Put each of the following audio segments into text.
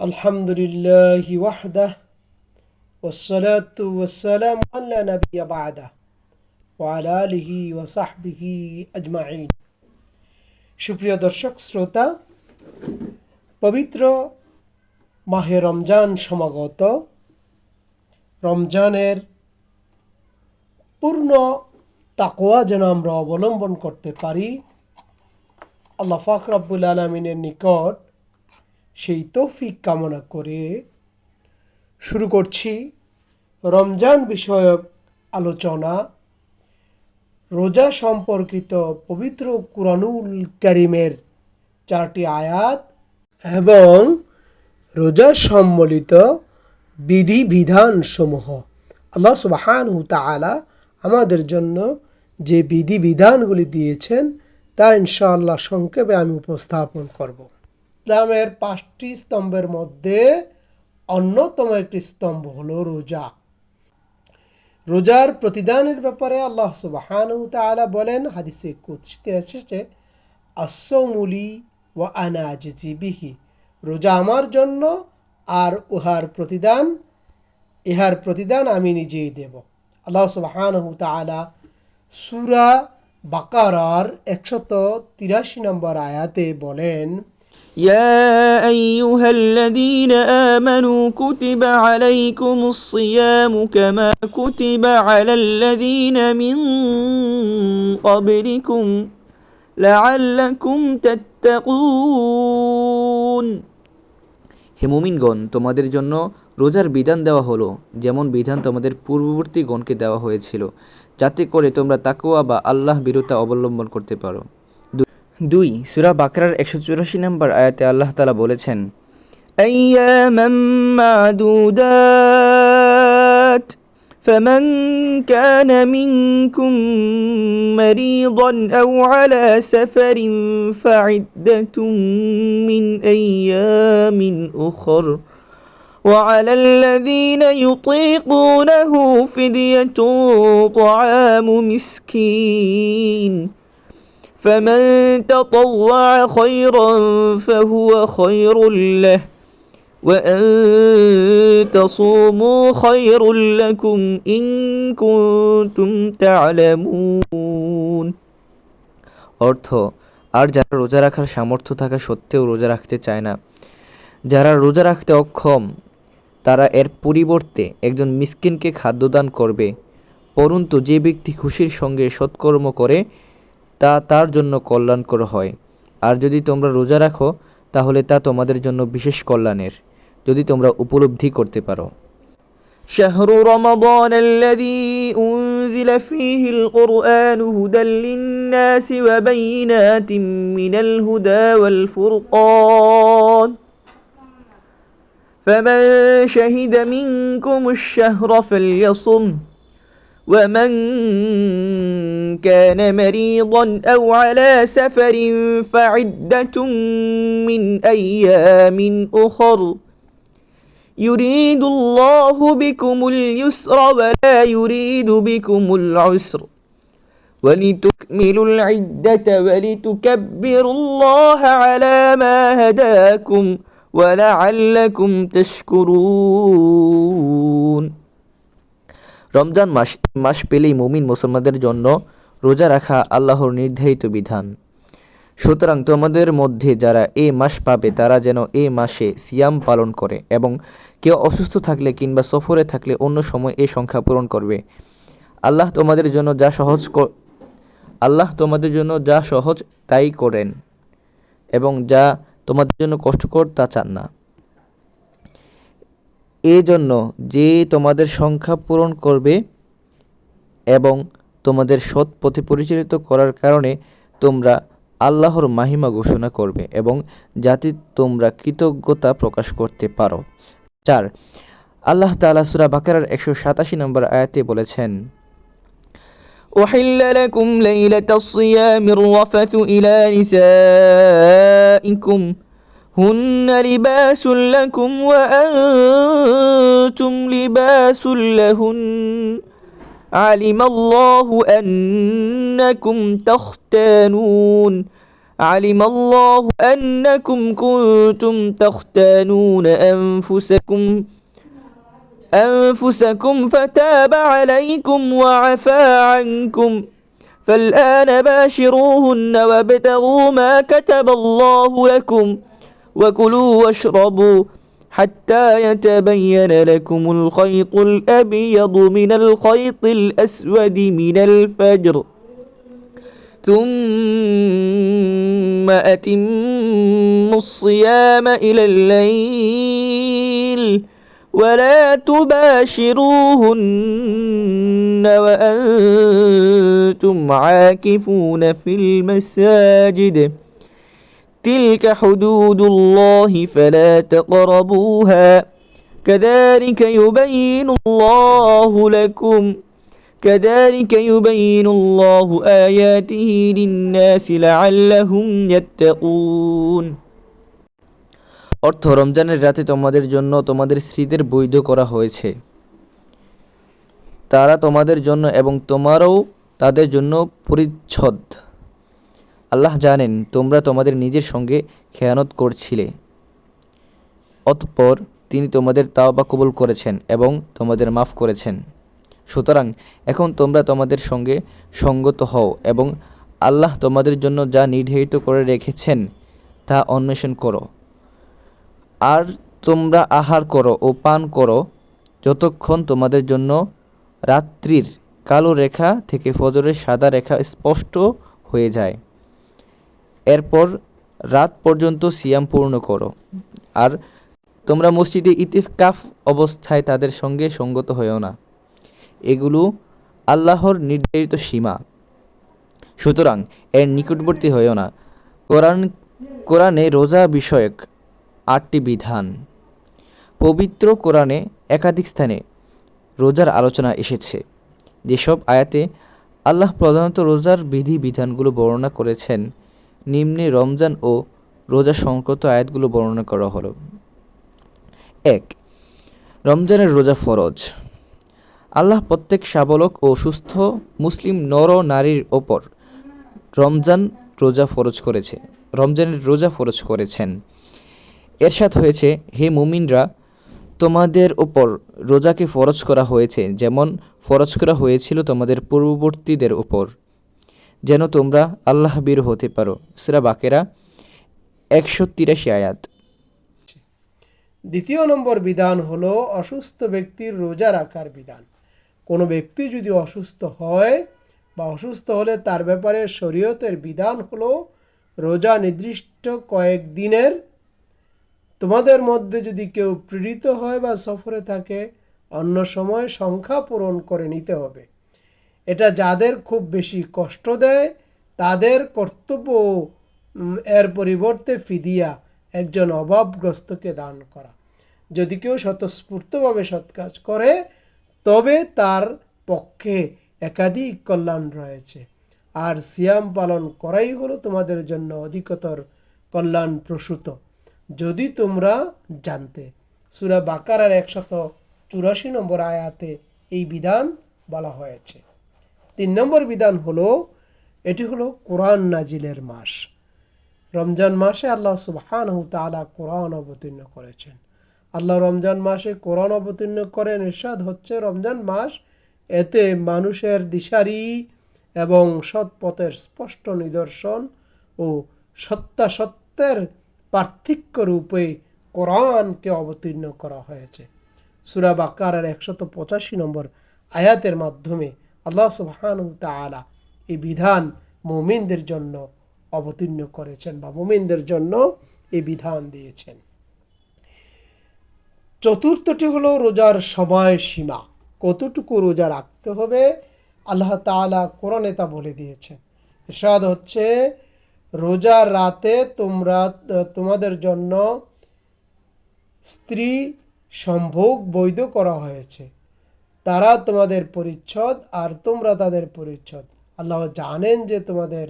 الحمد لله وحده والصلاة والسلام على نبي بعده وعلى آله وصحبه أجمعين সুপ্রিয় দর্শক শ্রোতা পবিত্র মাহে রমজান সমাগত রমজানের পূর্ণ তাকোয়া যেন আমরা অবলম্বন করতে পারি আল্লাহ ফাক রাব্বুল আলমিনের নিকট সেই তৌফিক কামনা করে শুরু করছি রমজান বিষয়ক আলোচনা। রোজা সম্পর্কিত পবিত্র কুরআনুল করিমের চারটি আয়াত এবং রোজা সম্বলিত বিধিবিধান সমূহ। আল্লাহ সুবহানহু তাআলা আমাদের জন্য যে বিধিবিধানগুলি দিয়েছেন তা ইনশাআল্লাহ সংক্ষেপে আমি উপস্থাপন করব। ইসলামের পাঁচটি স্তম্ভের মধ্যে অন্যতম একটি স্তম্ভ হলো রোজা। রোজার প্রতিদানের ব্যাপারে আল্লাহ সুবহানাহু তাআলা বলেন, হাদিসে কুদসিতে এসেছে আসৌমুলি ও আনা আজিজি রোজা আমার জন্য আর উহার প্রতিদান, ইহার প্রতিদান আমি নিজেই দেব। আল্লাহ সুবহানাহু তাআলা সূরা বাকারার একশত তিরাশি নম্বর আয়াতে বলেন يا أيها الذين آمنوا كتب عليكم الصيام كما كتب على الذين من قبلكم لعلكم تتقون হে মুমিনগণ তোমাদের জন্য রোজার বিধান দেওয়া হলো যেমন বিধান তোমাদের পূর্ববর্তী গণকে দেওয়া হয়েছিল যাতে করে তোমরা তাকুয়া বা আল্লাহ বিরুদ্ধে অবলম্বন করতে পারো দুই সুরা বাকরার একশো চুরাশি নম্বর আয়াতে আল্লাহ তালা বলেছেন أياما معدودات فمن كان منكم مريضا أو على سفر فعدة من أيام أخر وعلى الذين يطيقونه فدية طعام مسكين فمن تطوع خيرا فهو خير له وأن تصوموا خير لكم إن كنتم تعلمون অর্থ আর যারা রোজা রাখার সামর্থ্য থাকা সত্ত্বেও রোজা রাখতে চায় না যারা রোজা রাখতে অক্ষম তারা এর পরিবর্তে একজন মিসকিনকে খাদ্যদান করবে পরন্তু যে ব্যক্তি খুশির সঙ্গে সৎকর্ম করে তা তার জন্য কল্যাণকর হয় আর যদি তোমরা রোজা রাখো তাহলে তা তোমাদের জন্য বিশেষ কল্যাণের যদি তোমরা উপলব্ধি করতে পারো شهر رمضان الذي أنزل فيه القرآن هدى للناس وبينات من الهدى والفرقان فمن شهد منكم الشهر فليصم ومن كان مريضا أو على سفر فعدة من أيام أخر يريد الله بكم اليسر ولا يريد بكم العسر ولتكملوا العدة ولتكبروا الله على ما هداكم ولعلكم تشكرون রমজান মাস মাস পেলেই মুমিন মুসলমানদের জন্য রোজা রাখা আল্লাহর নির্ধারিত বিধান। সুতরাং তোমাদের মধ্যে যারা এ মাস পাবে, তারা যেন এ মাসে সিয়াম পালন করে এবং কেউ অসুস্থ থাকলে কিংবা সফরে থাকলে অন্য সময় এ সংখ্যা পূরণ করবে। আল্লাহ তোমাদের জন্য যা সহজ আল্লাহ তোমাদের জন্য যা সহজ তাই করেন এবং যা তোমাদের জন্য কষ্টকর তা চান না। এজন্য যে তোমাদের সংখ্যা পূরণ করবে এবং তোমাদের সৎ পথে পরিচালিত করার কারণে তোমরা আল্লাহর মাহিমা ঘোষণা করবে এবং যাতে তোমরা কৃতজ্ঞতা প্রকাশ করতে পারো চার আল্লাহ তালা সুরা বাকারার একশো সাতাশি নম্বর আয়াতে বলেছেন أحل لكم ليلة الصيام الرفث إلى نسائكم هن لباس لكم وأنتم لباس لهن. علم الله أنكم تختانون. علم الله أنكم كنتم تختانون أنفسكم. أنفسكم فتاب عليكم وعفى عنكم. فالآن باشروهن وابتغوا ما كتب الله لكم. وكلوا واشربوا حتى يتبين لكم الخيط الأبيض من الخيط الأسود من الفجر. ثم أتموا الصيام إلى الليل ولا تباشروهن وأنتم عاكفون في المساجد. تلك حدود الله فلا تقربوها كذلك يبين الله لكم كذلك يبين الله آياته للناس لعلهم يتقون অর্থ রমজানের রাতে তোমাদের জন্য তোমাদের স্ত্রীদের বৈধ করা হয়েছে তারা তোমাদের জন্য এবং তোমারও তাদের জন্য পরিচ্ছদ আল্লাহ জানেন, তোমরা তোমাদের নিজের সঙ্গে খেয়ানত করছিলে। অতঃপর তিনি তোমাদের তাওবা কবুল করেছেন এবং তোমাদের মাফ করেছেন। সুতরাং এখন তোমরা তোমাদের সঙ্গে সঙ্গত হও এবং আল্লাহ তোমাদের জন্য যা নির্ধারিত করে রেখেছেন তা অন্বেষণ করো। আর তোমরা আহার করো ও পান করো যতক্ষণ তোমাদের জন্য রাত্রির কালো রেখা থেকে ফজরের সাদা রেখা স্পষ্ট হয়ে যায়। এরপর রাত পর্যন্ত সিয়াম পূর্ণ করো। আর তোমরা মসজিদে ইতিফকাফ অবস্থায় তাদের সঙ্গে সঙ্গত হয়েও না। এগুলো আল্লাহর নির্ধারিত সীমা। সুতরাং এর নিকটবর্তী হয়েও না। কোরআন, কোরআনে রোজা বিষয়ক আটটি বিধান। পবিত্র কোরআনে একাধিক স্থানে রোজার আলোচনা এসেছে। যেসব আয়াতে আল্লাহ প্রধানত রোজার বিধি বিধানগুলো বর্ণনা করেছেন। নিম্নে রমজান ও রোজা সংক্রান্ত আয়াতগুলো বর্ণনা করা হলো। এক, রমজানের রোজা ফরজ। আল্লাহ প্রত্যেক সাবলক ও সুস্থ মুসলিম নর নারীর ওপর রমজান রোজা ফরজ করেছে, রমজানের রোজা ফরজ করেছেন। এরশাদ হয়েছে, হে মুমিনরা, তোমাদের ওপর রোজাকে ফরজ করা হয়েছে, যেমন ফরজ করা হয়েছিল তোমাদের পূর্ববর্তীদের ওপর। যেন তোমরা আল্লাহ বীর হতে পারো। সুরা বাকেরা, একশো তিরাশি আয়াত। দ্বিতীয় নম্বর বিধান হলো অসুস্থ ব্যক্তির রোজা রাখার বিধান। কোনো ব্যক্তি যদি অসুস্থ হয় বা অসুস্থ হলে তার ব্যাপারে শরীয়তের বিধান হলো রোজা নির্দিষ্ট কয়েক দিনের। তোমাদের মধ্যে যদি কেউ পীড়িত হয় বা সফরে থাকে, অন্য সময় সংখ্যা পূরণ করে নিতে হবে। এটা যাদের খুব বেশি কষ্ট দেয়, তাদের কর্তব্য এর পরিবর্তে ফিদিয়া, একজন অভাবগ্রস্তকে দান করা। যদি কেউ স্বতঃস্ফূর্তভাবে সৎ কাজ করে, তবে তার পক্ষে একাধিক কল্যাণ রয়েছে। আর সিয়াম পালন করাই হলো তোমাদের জন্য অধিকতর কল্যাণ প্রসূত। যদি তোমরা জানতে, সুরা বাকারার একশত চুরাশি নম্বর আয়াতে এই বিধান বলা হয়েছে। তিন নম্বর বিধান হলো, এটি হলো কোরআন নাজিলের মাস। রমজান মাসে আল্লাহ সুবহানাহু তাআলা কোরআন অবতীর্ণ করেছেন। আল্লাহ রমজান মাসে কোরআন অবতীর্ণ করেন ইরশাদ হচ্ছে রমজান মাস। এতে মানুষের দিশারি এবং সৎ পথের স্পষ্ট নিদর্শন ও সত্যাসত্যের পার্থক্য রূপে কোরআনকে অবতীর্ণ করা হয়েছে। সুরা বাকারের একশত পঁচাশি নম্বর আয়াতের মাধ্যমে আল্লাহ সুবহানাহু তাআলা এই বিধান মুমিনদের জন্য অবতীর্ণ করেছেন বা মুমিনদের জন্য এই বিধান দিয়েছেন। চতুর্থটি হলো রোজার সময় সীমা। কতটুকু রোজা রাখতে হবে আল্লাহ তাআলা কোরআনে তা বলে দিয়েছেন। ইরশাদ হচ্ছে, রোজার রাতে তোমরা, তোমাদের জন্য স্ত্রী সম্ভোগ বৈধ করা হয়েছে। তারা তোমাদের পরিচ্ছদ আর তোমরা তাদের পরিচ্ছদ। আল্লাহ জানেন যে তোমাদের,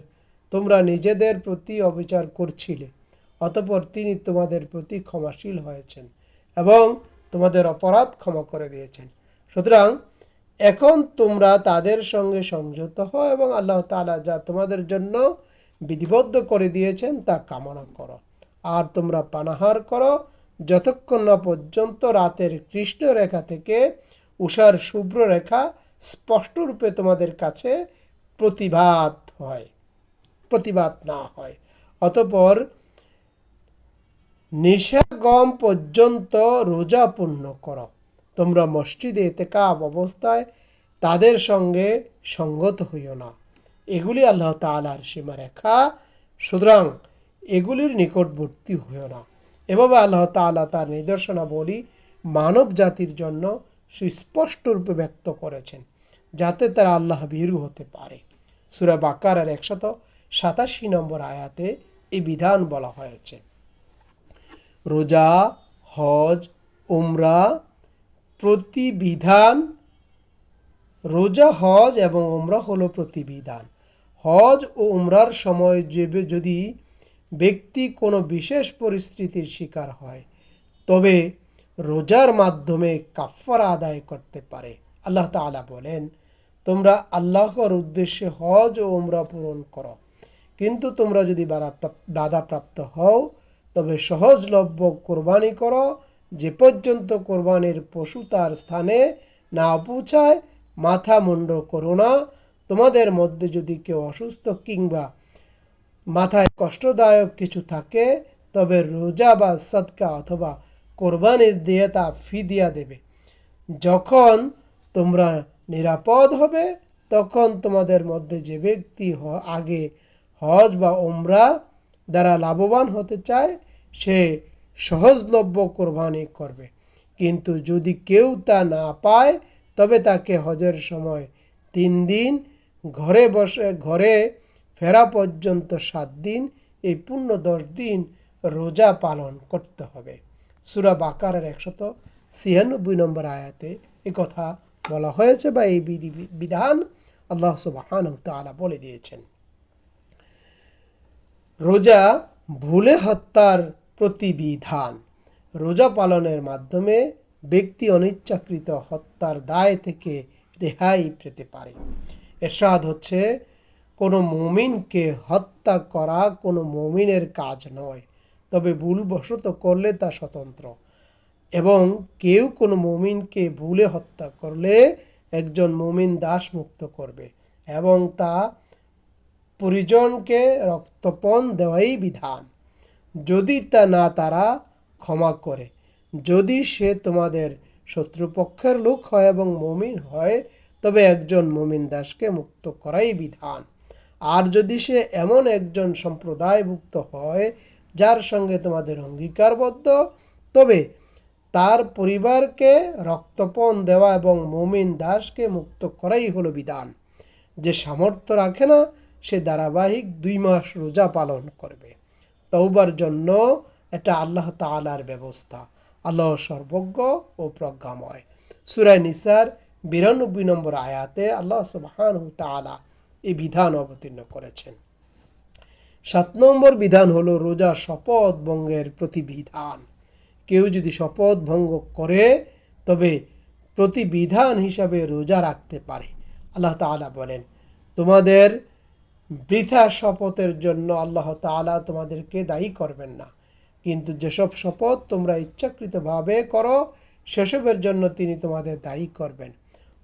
তোমরা নিজেদের প্রতি অবিচার করছিলে, অতপর তিনি তোমাদের প্রতি ক্ষমাশীল হয়েছেন এবং তোমাদের অপরাধ ক্ষমা করে দিয়েছেন। সুতরাং এখন তোমরা তাদের সঙ্গে সংযত হও এবং আল্লাহ তালা যা তোমাদের জন্য বিধিবদ্ধ করে দিয়েছেন তা কামনা করো। আর তোমরা পানাহার করো। যতক্ষণ না পর্যন্ত রাতের কৃষ্ণ রেখা থেকে উষার শুভ্র রেখা স্পষ্টরূপে তোমাদের কাছে প্রতিভাত হয়, প্রতিবাদ না হয়। অতপর নিশাগম পর্যন্ত রোজা পূর্ণ করো। তোমরা মসজিদে এতেকাব অবস্থায় তাদের সঙ্গে সঙ্গত হইও না। এগুলি আল্লাহ তালার সীমারেখা। সুতরাং এগুলির নিকটবর্তী হইও না। এভাবে আল্লাহ তাআলা তার নিদর্শনাবলী মানব জাতির জন্য সুস্পষ্ট রূপে ব্যক্ত করেছেন, যাতে তারা আল্লাহ ভীরু হতে পারে। সুরা বাকারার একশত সাতাশি নম্বর আয়াতে এই বিধান বলা হয়েছে, রোজা, হজ, উমরা প্রতিবিধান, রোজা, হজ এবং উমরা হলো প্রতিবিধান। হজ ও উমরার সময় যে যদি ব্যক্তি কোনো বিশেষ পরিস্থিতির শিকার হয়, তবে রোজার মাধ্যমে কাফারা আদায় করতে পারে। আল্লাহ তাআলা বলেন, তোমরা আল্লাহর উদ্দেশ্যে হজ ও উমরা পূরণ করো। কিন্তু তোমরা যদি বাধাপ্রাপ্ত হও, তবে সহজলভ্য কোরবানি করো। যে পর্যন্ত কোরবানির পশু তার স্থানে না পৌঁছায়, মাথা মুন্ড করো না। তোমাদের মধ্যে যদি কেউ অসুস্থ কিংবা মাথায় কষ্টদায়ক কিছু থাকে, তবে রোজা বা সৎকা অথবা কোরবানির দিয়ে তা ফিদিয়া দেবে। যখন তোমরা নিরাপদ হবে, তখন তোমাদের মধ্যে যে ব্যক্তি আগে হজ বা ওমরা দ্বারা লাভবান হতে চায়, সে সহজলভ্য কোরবানি করবে। কিন্তু যদি কেউ তা না পায়, তবে তাকে হজের সময় তিন দিন, ঘরে বসে, ঘরে ফেরা পর্যন্ত সাত দিন, এই পূর্ণ দশ দিন রোজা পালন করতে হবে। সুরা বাকারের একশত ছিয়ানব্বই নম্বর আয়াতে এ কথা বলা হয়েছে বা এই বিধি- বিধান আল্লাহ সুবাহান তাআলা বলে দিয়েছেন। রোজা ভুলে হত্যার প্রতিবিধান। রোজা পালনের মাধ্যমে ব্যক্তি অনিচ্ছাকৃত হত্যার দায় থেকে রেহাই পেতে পারে। এরশাদ হচ্ছে, কোনো মুমিনকে হত্যা করা কোনো মুমিনের কাজ নয়। তবে ভুলবশত করলে তা স্বতন্ত্র। এবং কেউ কোনো মুমিনকে ভুলে হত্যা করলে একজন মুমিন দাস মুক্ত করবে এবং তা পরিজনকে রক্তপণ দেওয়াই বিধান। যদি তা না তারা, ক্ষমা করে। যদি সে তোমাদের শত্রুপক্ষের লোক হয় এবং মমিন হয়, তবে একজন মমিন দাসকে মুক্ত করাই বিধান। আর যদি সে এমন একজন সম্প্রদায়ভুক্ত হয় যার সঙ্গে তোমাদের অঙ্গীকারবদ্ধ। তবে তার পরিবারকে রক্তপণ দেওয়া এবং মমিন দাসকে মুক্ত করাই হলো বিধান। যে সামর্থ্য রাখে না, সে ধারাবাহিক দুই মাস রোজা পালন করবে। তৌবার জন্য এটা আল্লাহ তাআলার ব্যবস্থা। আল্লাহ সর্বজ্ঞ ও প্রজ্ঞাময়। সুরায় নিসার বিরানব্বই নম্বর আয়াতে আল্লাহ সুবহান তাআলা এই বিধান অবতীর্ণ করেছেন। সাত নম্বর বিধান হলো রোজা শপথ ভঙ্গের প্রতিবিধান। কেউ যদি শপথ ভঙ্গ করে, তবে প্রতিবিধান হিসাবে রোজা রাখতে পারে। আল্লাহ তাআলা বলেন, তোমাদের বৃথা শপথের জন্য আল্লাহ তাআলা তোমাদেরকে দায়ী করবেন না। কিন্তু যেসব শপথ তোমরা ইচ্ছাকৃতভাবে করো, সেসবের জন্য তিনি তোমাদের দায়ী করবেন।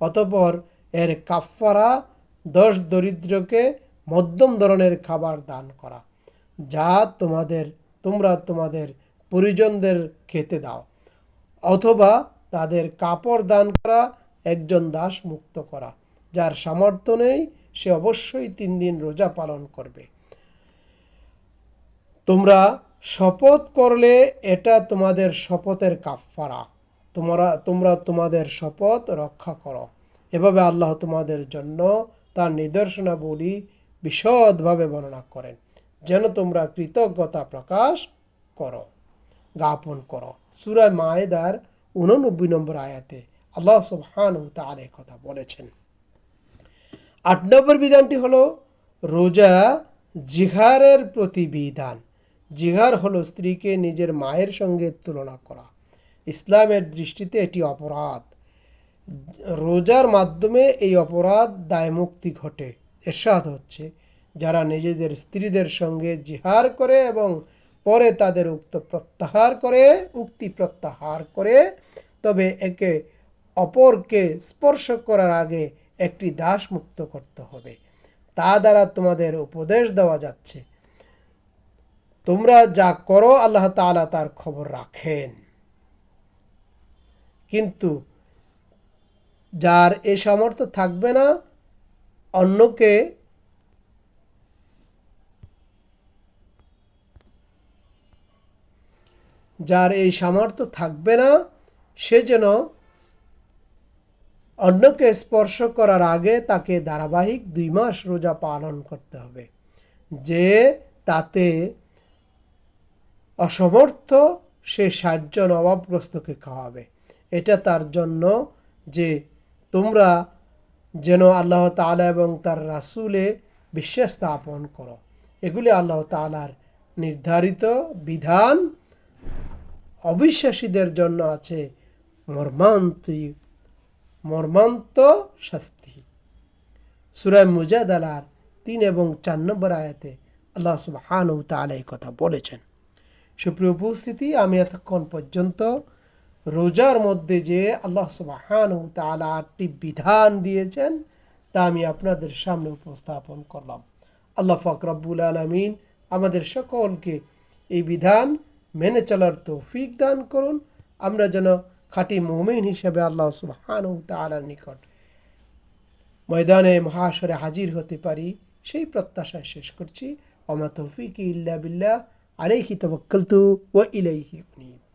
অতপর এর কাফফারা দশ দরিদ্রকে মধ্যম ধরনের খাবার দান করা, যা তোমাদের, তোমরা তোমাদের পরিজনদের খেতে দাও, অথবা তাদের কাপড় দান করা, একজন দাস মুক্ত করা, যার সামর্থ্য নেই, সে অবশ্যই তিন দিন রোজা পালন করবে। তোমরা শপথ করলে এটা তোমাদের শপথের কাফফারা। তোমরা তোমরা তোমাদের শপথ রক্ষা করো। এভাবে আল্লাহ তোমাদের জন্য তার নিদর্শনাবলী বিশদভাবে বর্ণনা করেন। যেন তোমরা কৃতজ্ঞতা প্রকাশ করো, জ্ঞাপন করো। সুরায় মায়েদার উননব্বই নম্বর আয়াতে আল্লাহ সুবহান এই কথা বলেছেন। আট নম্বর বিধানটি হলো রোজা জিহারের প্রতি বিধান জিহার হলো স্ত্রীকে নিজের মায়ের সঙ্গে তুলনা করা। ইসলামের দৃষ্টিতে এটি অপরাধ। রোজার মাধ্যমে এই অপরাধ দায়মুক্তি ঘটে। এরশাদ হচ্ছে, যারা নিজেদের স্ত্রীদের সঙ্গে জিহার করে এবং পরে তাদের উক্ত প্রত্যাহার করে, উক্তি প্রত্যাহার করে, তবে একে অপরকে স্পর্শ করার আগে একটি দাস মুক্ত করতে হবে। তা দ্বারা তোমাদের উপদেশ দেওয়া যাচ্ছে। তোমরা যা করো, আল্লাহ তাআলা তার খবর রাখেন। কিন্তু যার এ সামর্থ্য থাকবে না অন্যকে যার এই সামর্থ্য থাকবে না, সে যেন অন্যকে স্পর্শ করার আগে তাকে ধারাবাহিক দুই মাস রোজা পালন করতে হবে, যে তাতে অসমর্থ সে ষাটজন অভাবগ্রস্তকে খাওয়াবে। এটা তার জন্য যে তোমরা যেন আল্লাহ তাআলা এবং তার রাসূলে বিশ্বাস স্থাপন করো। এগুলি আল্লাহ তাআলার নির্ধারিত বিধান। অবিশ্বাসীদের জন্য আছে মর্মান্তিক, মর্মান্ত শাস্তি। সুরায় মুজাদালার তিন এবং চার নম্বর আয়াতে আল্লাহ সুবহানাহু তাআলা এই কথা বলেছেন। সুপ্রিয় উপস্থিতি, আমি এতক্ষণ পর্যন্ত রোজার মধ্যে যে আল্লাহ সুবহানাহু তাআলা আটটি বিধান দিয়েছেন, তা আমি আপনাদের সামনে উপস্থাপন করলাম। আল্লাহ ফকরাবুল আলামিন আমাদের সকলকে এই বিধান মেনে চলার তৌফিক দান করুন। আমরা যেন খাঁটি মুমিন হিসেবে আল্লাহ সুবহানাহু তাআলার নিকট ময়দানে মহাশরে হাজির হতে পারি, সেই প্রত্যাশায় শেষ করছি। ওমা তৌফিক ইল্লা বিল্লাহ। আলাইহি তাওয়াক্কালতু ও ইলাইহি উনীব।